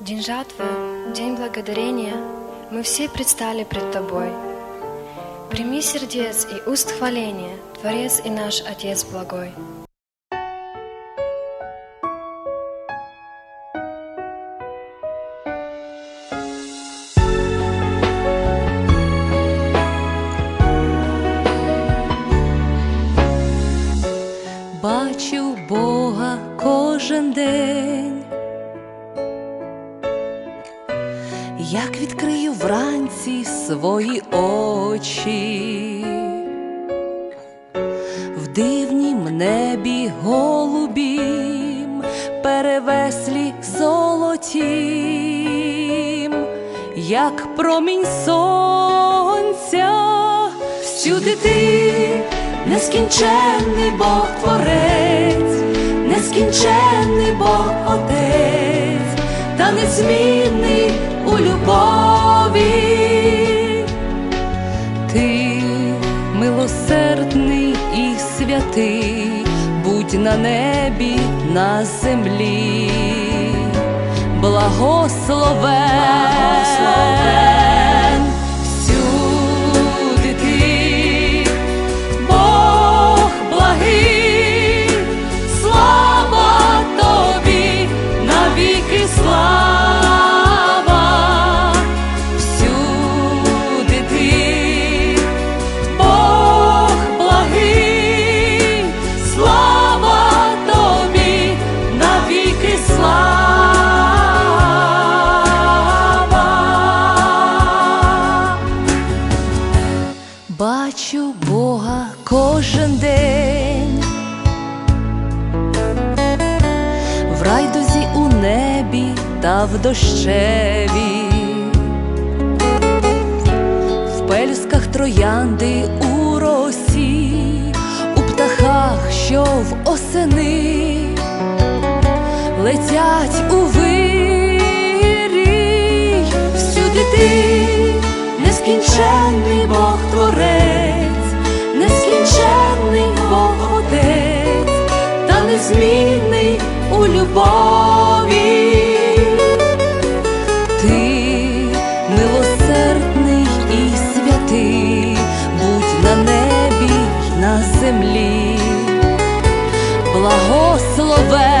День жатвы, день благодарения, мы все предстали пред Тобой. Прими сердец и уст хваления, Творец и наш Отец благой. Як відкрию вранці свої очі, в дивнім небі голубім, перевеслі золотім, як промінь сонця, всюди ти нескінченний Бог Творець, нескінченний Бог Отець, та незмінний у любові. Ти милосердний і святий, будь на небі, на землі, благословен в дощеві, в пелюсках троянди у росі, у птахах, що в осени. Летять у вирій, всюди ти, нескінченний Бог Творець, нескінченний Бог Отець, та незмінний у любові. Милосердний і святий, будь на небі на землі. Благословен